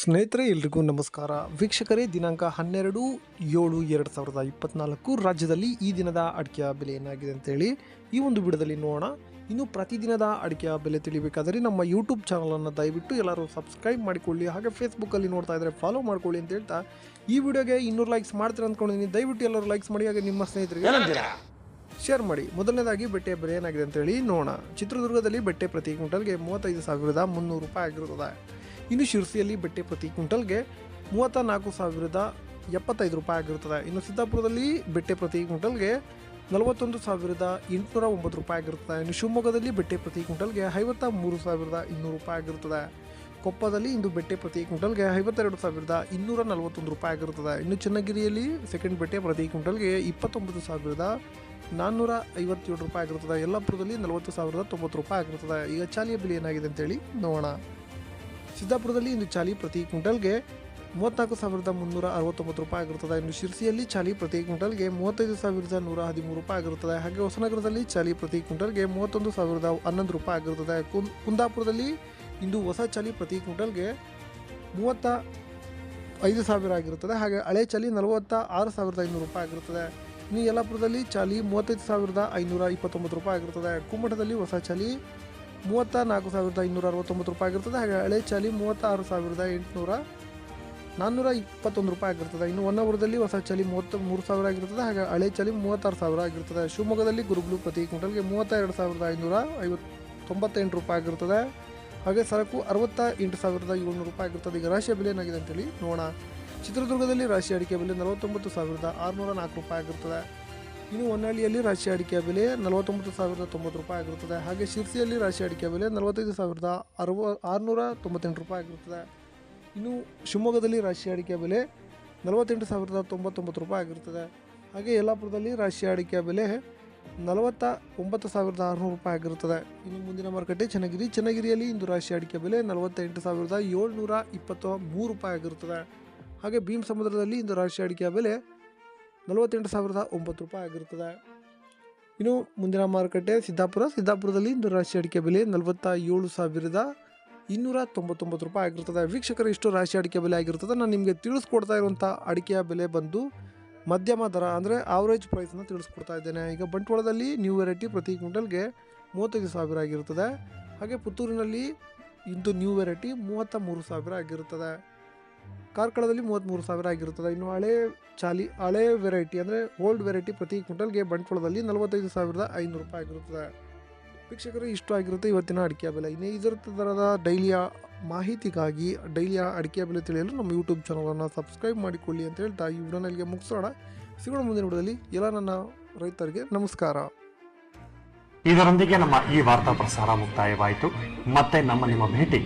ಸ್ನೇಹಿತರೆ ಎಲ್ರಿಗೂ ನಮಸ್ಕಾರ. ವೀಕ್ಷಕರೇ ದಿನಾಂಕ ಹನ್ನೆರಡು ಏಳು ಎರಡು ಸಾವಿರದ ಇಪ್ಪತ್ನಾಲ್ಕು ರಾಜ್ಯದಲ್ಲಿ ಈ ದಿನದ ಅಡಿಕೆಯ ಬೆಲೆ ಏನಾಗಿದೆ ಅಂತೇಳಿ ಈ ಒಂದು ಬಿಡದಲ್ಲಿ ನೋಡೋಣ. ಇನ್ನು ಪ್ರತಿದಿನದ ಅಡಿಕೆಯ ಬೆಲೆ ತಿಳಿಬೇಕಾದರೆ ನಮ್ಮ ಯೂಟ್ಯೂಬ್ ಚಾನಲನ್ನು ದಯವಿಟ್ಟು ಎಲ್ಲರೂ ಸಬ್ಸ್ಕ್ರೈಬ್ ಮಾಡಿಕೊಳ್ಳಿ ಹಾಗೆ ಫೇಸ್ಬುಕ್ಕಲ್ಲಿ ನೋಡ್ತಾ ಇದ್ದರೆ ಫಾಲೋ ಮಾಡ್ಕೊಳ್ಳಿ ಅಂತ ಹೇಳ್ತಾ ಈ ವಿಡಿಯೋಗೆ ಇನ್ನೂರು ಲೈಕ್ಸ್ ಮಾಡ್ತೀರ ಅಂದ್ಕೊಂಡಿದ್ದೀನಿ. ದಯವಿಟ್ಟು ಎಲ್ಲರೂ ಲೈಕ್ಸ್ ಮಾಡಿ ಹಾಗೆ ನಿಮ್ಮ ಸ್ನೇಹಿತರಿಗೆ ಶೇರ್ ಮಾಡಿ. ಮೊದಲನೇದಾಗಿ ಬೆಟ್ಟೆ ಬೆಲೆ ಏನಾಗಿದೆ ಅಂತೇಳಿ ನೋಡೋಣ. ಚಿತ್ರದುರ್ಗದಲ್ಲಿ ಬೆಟ್ಟೆ ಪ್ರತಿ ಕ್ವಿಂಟಲ್ಗೆ ಮೂವತ್ತೈದು ಸಾವಿರದ ಮುನ್ನೂರು ರೂಪಾಯಿ ಆಗಿರುತ್ತದೆ ಇನ್ನು ಶಿರ್ಸಿಯಲ್ಲಿ ಬಟ್ಟೆ ಪ್ರತಿ ಕ್ವಿಂಟಲ್ಗೆ ಮೂವತ್ತ ನಾಲ್ಕು ಸಾವಿರದ ಎಪ್ಪತ್ತೈದು ರೂಪಾಯಿ ಆಗಿರುತ್ತದೆ. ಇನ್ನು ಸಿದ್ದಾಪುರದಲ್ಲಿ ಬೆಟ್ಟೆ ಪ್ರತಿ ಕ್ವಿಂಟಲ್ಗೆ ನಲವತ್ತೊಂದು ಸಾವಿರದ ಎಂಟುನೂರ ಒಂಬತ್ತು ರೂಪಾಯಿ ಆಗಿರುತ್ತದೆ. ಇನ್ನು ಶಿವಮೊಗ್ಗದಲ್ಲಿ ಬೆಟ್ಟೆ ಪ್ರತಿ ಕ್ವಿಂಟಲ್ಗೆ ಐವತ್ತ ಮೂರು ಸಾವಿರದ ಇನ್ನೂರು ರೂಪಾಯಿ ಆಗಿರುತ್ತದೆ. ಕೊಪ್ಪದಲ್ಲಿ ಇಂದು ಬೆಟ್ಟೆ ಪ್ರತಿ ಕ್ವಿಂಟಲ್ಗೆ ಐವತ್ತೆರಡು ಸಾವಿರದ ಇನ್ನೂರ ನಲವತ್ತೊಂದು ರೂಪಾಯಿ ಆಗಿರುತ್ತದೆ. ಇನ್ನು ಚನ್ನಗಿರಿಯಲ್ಲಿ ಸೆಕೆಂಡ್ ಬೆಟ್ಟೆ ಪ್ರತಿ ಕ್ವಿಂಟಲ್ಗೆ ಇಪ್ಪತ್ತೊಂಬತ್ತು ಸಾವಿರದ ನಾನ್ನೂರ ಐವತ್ತೇಳು ರೂಪಾಯಿ ಆಗಿರುತ್ತದೆ. ಯಲ್ಲಾಪುರದಲ್ಲಿ ನಲವತ್ತು ಸಾವಿರದ ತೊಂಬತ್ತು ರೂಪಾಯಿ ಆಗಿರುತ್ತದೆ. ಈಗ ಚಾಲಿಯ ಬೆಲೆ ಏನಾಗಿದೆ ಅಂತೇಳಿ ನೋಡೋಣ. ಸಿದ್ದಾಪುರದಲ್ಲಿ ಇಂದು ಚಾಲಿ ಪ್ರತಿ ಕ್ವಿಂಟಲ್ಗೆ ಮೂವತ್ನಾಲ್ಕು ಸಾವಿರದ ಮುನ್ನೂರ ಅರವತ್ತೊಂಬತ್ತು ರೂಪಾಯಿ ಆಗಿರುತ್ತದೆ. ಇನ್ನು ಶಿರ್ಸಿಯಲ್ಲಿ ಚಾಲಿ ಪ್ರತಿ ಕ್ವಿಂಟಲ್ಗೆ ಮೂವತ್ತೈದು ಸಾವಿರದ ನೂರ ಹದಿಮೂರು ರೂಪಾಯಿ ಆಗಿರುತ್ತದೆ. ಹಾಗೆ ಹೊಸನಗರದಲ್ಲಿ ಚಾಲಿ ಪ್ರತಿ ಕ್ವಿಂಟಲ್ಗೆ ಮೂವತ್ತೊಂದು ಸಾವಿರದ ಹನ್ನೊಂದು ರೂಪಾಯಿ ಆಗಿರುತ್ತದೆ. ಕುಂದಾಪುರದಲ್ಲಿ ಇಂದು ಹೊಸ ಚಾಲಿ ಪ್ರತಿ ಕ್ವಿಂಟಲ್ಗೆ ಮೂವತ್ತ ಐದು ಸಾವಿರ ಆಗಿರುತ್ತದೆ. ಹಾಗೆ ಹಳೆ ಚಾಲಿ ನಲವತ್ತ ಆರು ಸಾವಿರದ ಐನೂರು ರೂಪಾಯಿ ಆಗಿರುತ್ತದೆ. ಇನ್ನು ಯಲ್ಲಾಪುರದಲ್ಲಿ ಚಾಲಿ ಮೂವತ್ತೈದು ಸಾವಿರದ ಐನೂರ ಇಪ್ಪತ್ತೊಂಬತ್ತು ರೂಪಾಯಿ ಆಗಿರುತ್ತದೆ. ಕುಮ್ಮಟದಲ್ಲಿ ಹೊಸ ಚಾಲಿ ಮೂವತ್ತ ನಾಲ್ಕು ಸಾವಿರದ ಇನ್ನೂರ ಅರವತ್ತೊಂಬತ್ತು ರೂಪಾಯಿ ಆಗಿರ್ತದೆ. ಹಾಗೆ ಹಳೆ ಚಾಲಿ ಮೂವತ್ತಾರು ಸಾವಿರದ ಎಂಟುನೂರ ನಾನ್ನೂರ ಇಪ್ಪತ್ತೊಂದು ರೂಪಾಯಿ ಆಗಿರ್ತದೆ. ಇನ್ನು ಹೊನ್ನಾವರದಲ್ಲಿ ಹೊಸ ಚಾಲಿ ಮೂವತ್ತ, ಮೂರು ಸಾವಿರ ಆಗಿರ್ತದೆ. ಹಾಗೆ ಹಳೆ ಚಾಲಿ ಮೂವತ್ತಾರು ಸಾವಿರ ಆಗಿರ್ತದೆ. ಶಿವಮೊಗ್ಗದಲ್ಲಿ ಗುರುಗ್ಲು ಪ್ರತಿ ಕ್ವಿಂಟಲ್ಗೆ ಮೂವತ್ತ ಎರಡು ಸಾವಿರದ ಐನೂರ ಐವತ್ತು ತೊಂಬತ್ತೆಂಟು ರೂಪಾಯಿ ಆಗಿರ್ತದೆ. ಹಾಗೆ ಸರಕು ಅರವತ್ತ ಎಂಟು ಸಾವಿರದ ಏಳ್ನೂರು ರೂಪಾಯಿ ಆಗಿರ್ತದೆ. ಈಗ ರಾಶಿಯ ಬೆಲೆ ಏನಾಗಿದೆ ಅಂತೇಳಿ ನೋಡೋಣ. ಚಿತ್ರದುರ್ಗದಲ್ಲಿ ರಾಶಿ ಅಡಿಕೆ ಬೆಲೆ ನಲವತ್ತೊಂಬತ್ತು ಸಾವಿರದ ಆರುನೂರ ನಾಲ್ಕು ರೂಪಾಯಿ ಆಗಿರ್ತದೆ. ಇನ್ನು ಹೊನ್ನಾಳಿಯಲ್ಲಿ ರಾಶಿ ಅಡಿಕೆ ಬೆಲೆ ನಲವತ್ತೊಂಬತ್ತು ಸಾವಿರದ ತೊಂಬತ್ತು ರೂಪಾಯಿ ಆಗಿರುತ್ತದೆ. ಹಾಗೆ ಶಿರ್ಸಿಯಲ್ಲಿ ರಾಶಿ ಅಡಿಕೆ ಬೆಲೆ ನಲವತ್ತೈದು ಸಾವಿರದ ಅರವ, ಆರುನೂರ ತೊಂಬತ್ತೆಂಟು ರೂಪಾಯಿ ಆಗಿರುತ್ತದೆ. ಇನ್ನು ಶಿವಮೊಗ್ಗದಲ್ಲಿ ರಾಶಿ ಅಡಿಕೆ ಬೆಲೆ ನಲವತ್ತೆಂಟು ಸಾವಿರದ ತೊಂಬತ್ತೊಂಬತ್ತು ರೂಪಾಯಿ ಆಗಿರುತ್ತದೆ. ಹಾಗೆ ಯಲ್ಲಾಪುರದಲ್ಲಿ ರಾಶಿ ಅಡಿಕೆ ಬೆಲೆ ನಲವತ್ತ ಒಂಬತ್ತು ಸಾವಿರದ ಆರುನೂರು ರೂಪಾಯಿ ಆಗಿರುತ್ತದೆ. ಇನ್ನು ಮುಂದಿನ ಮಾರುಕಟ್ಟೆ ಚನ್ನಗಿರಿ. ಚನ್ನಗಿರಿಯಲ್ಲಿ ಇಂದು ರಾಶಿ ಅಡಿಕೆ ಬೆಲೆ ನಲವತ್ತೆಂಟು ಸಾವಿರದ ಏಳ್ನೂರ ಇಪ್ಪತ್ತ ಮೂರು ರೂಪಾಯಿ ಆಗಿರುತ್ತದೆ. ಹಾಗೆ ಭೀಮ್ ಸಮುದ್ರದಲ್ಲಿ ಇಂದು ರಾಶಿ ಅಡಿಕೆ ಬೆಲೆ ನಲವತ್ತೆಂಟು ಸಾವಿರದ ಒಂಬತ್ತು ರೂಪಾಯಿ ಆಗಿರುತ್ತದೆ. ಇನ್ನು ಮುಂದಿನ ಮಾರುಕಟ್ಟೆ ಸಿದ್ದಾಪುರ. ಸಿದ್ದಾಪುರದಲ್ಲಿ ಇಂದು ರಾಶಿ ಅಡಿಕೆ ಬೆಲೆ ನಲವತ್ತ ಏಳು ಸಾವಿರದ ಇನ್ನೂರ ತೊಂಬತ್ತೊಂಬತ್ತು ರೂಪಾಯಿ ಆಗಿರ್ತದೆ ವೀಕ್ಷಕರು, ಇಷ್ಟು ರಾಶಿ ಅಡಿಕೆ ಬೆಲೆ ಆಗಿರ್ತದೆ ನಾನು ನಿಮಗೆ ತಿಳಿಸ್ಕೊಡ್ತಾ ಇರುವಂಥ ಅಡಿಕೆಯ ಬೆಲೆ ಬಂದು ಮಧ್ಯಮ ದರ ಅಂದರೆ ಆವ್ರೇಜ್ ಪ್ರೈಸನ್ನು ತಿಳಿಸ್ಕೊಡ್ತಾ ಇದ್ದೇನೆ. ಈಗ ಬಂಟ್ವಾಳದಲ್ಲಿ ನ್ಯೂ ವೆರೈಟಿ ಪ್ರತಿ ಕ್ವಿಂಟಲ್ಗೆ ಮೂವತ್ತೈದು ಸಾವಿರ ಆಗಿರುತ್ತದೆ. ಹಾಗೆ ಪುತ್ತೂರಿನಲ್ಲಿ ಇಂದು ನ್ಯೂ ವೆರೈಟಿ ಮೂವತ್ತ ಮೂರು ಸಾವಿರ ಆಗಿರುತ್ತದೆ. ಕಾರ್ಕಳದಲ್ಲಿ ಮೂವತ್ತ್ಮೂರು ಸಾವಿರ ಆಗಿರುತ್ತದೆ. ಇನ್ನು ಹಳೆ ಚಾಲಿ, ಹಳೆ ವೆರೈಟಿ ಅಂದರೆ ಓಲ್ಡ್ ವೆರೈಟಿ ಪ್ರತಿ ಕ್ವಿಂಟಲ್ಗೆ ಬಂಟ್ವಾಳದಲ್ಲಿ ನಲವತ್ತೈದು ಸಾವಿರದ ಐನೂರು ರೂಪಾಯಿ ಆಗಿರುತ್ತದೆ. ವೀಕ್ಷಕರು, ಇಷ್ಟು ಆಗಿರುತ್ತೆ ಇವತ್ತಿನ ಅಡಿಕೆ ಬೆಲೆ. ಇನ್ನು ಇದರ ಥರದ ಡೈಲಿಯ ಮಾಹಿತಿಗಾಗಿ ಡೈಲಿಯ ಅಡಿಕೆ ಬೆಲೆ ತಿಳಿಯಲು ನಮ್ಮ ಯೂಟ್ಯೂಬ್ ಚಾನಲನ್ನು ಸಬ್ಸ್ಕ್ರೈಬ್ ಮಾಡಿಕೊಳ್ಳಿ ಅಂತ ಹೇಳ್ತಾ ಈ ವಿಡಿಯೋನ ಇಲ್ಲಿಗೆ ಮುಗಿಸೋಣ. ಸಿಗೋಣ ಮುಂದಿನ ವಿಡಿಯೋದಲ್ಲಿ. ಎಲ್ಲ ನನ್ನ ರೈತರಿಗೆ ನಮಸ್ಕಾರ. ಇದರೊಂದಿಗೆ ನಮ್ಮ ಈ ವಾರ್ತಾ ಪ್ರಸಾರ ಮುಕ್ತಾಯವಾಯಿತು. ಮತ್ತೆ ನಮ್ಮ ನಿಮ್ಮ ಭೇಟಿ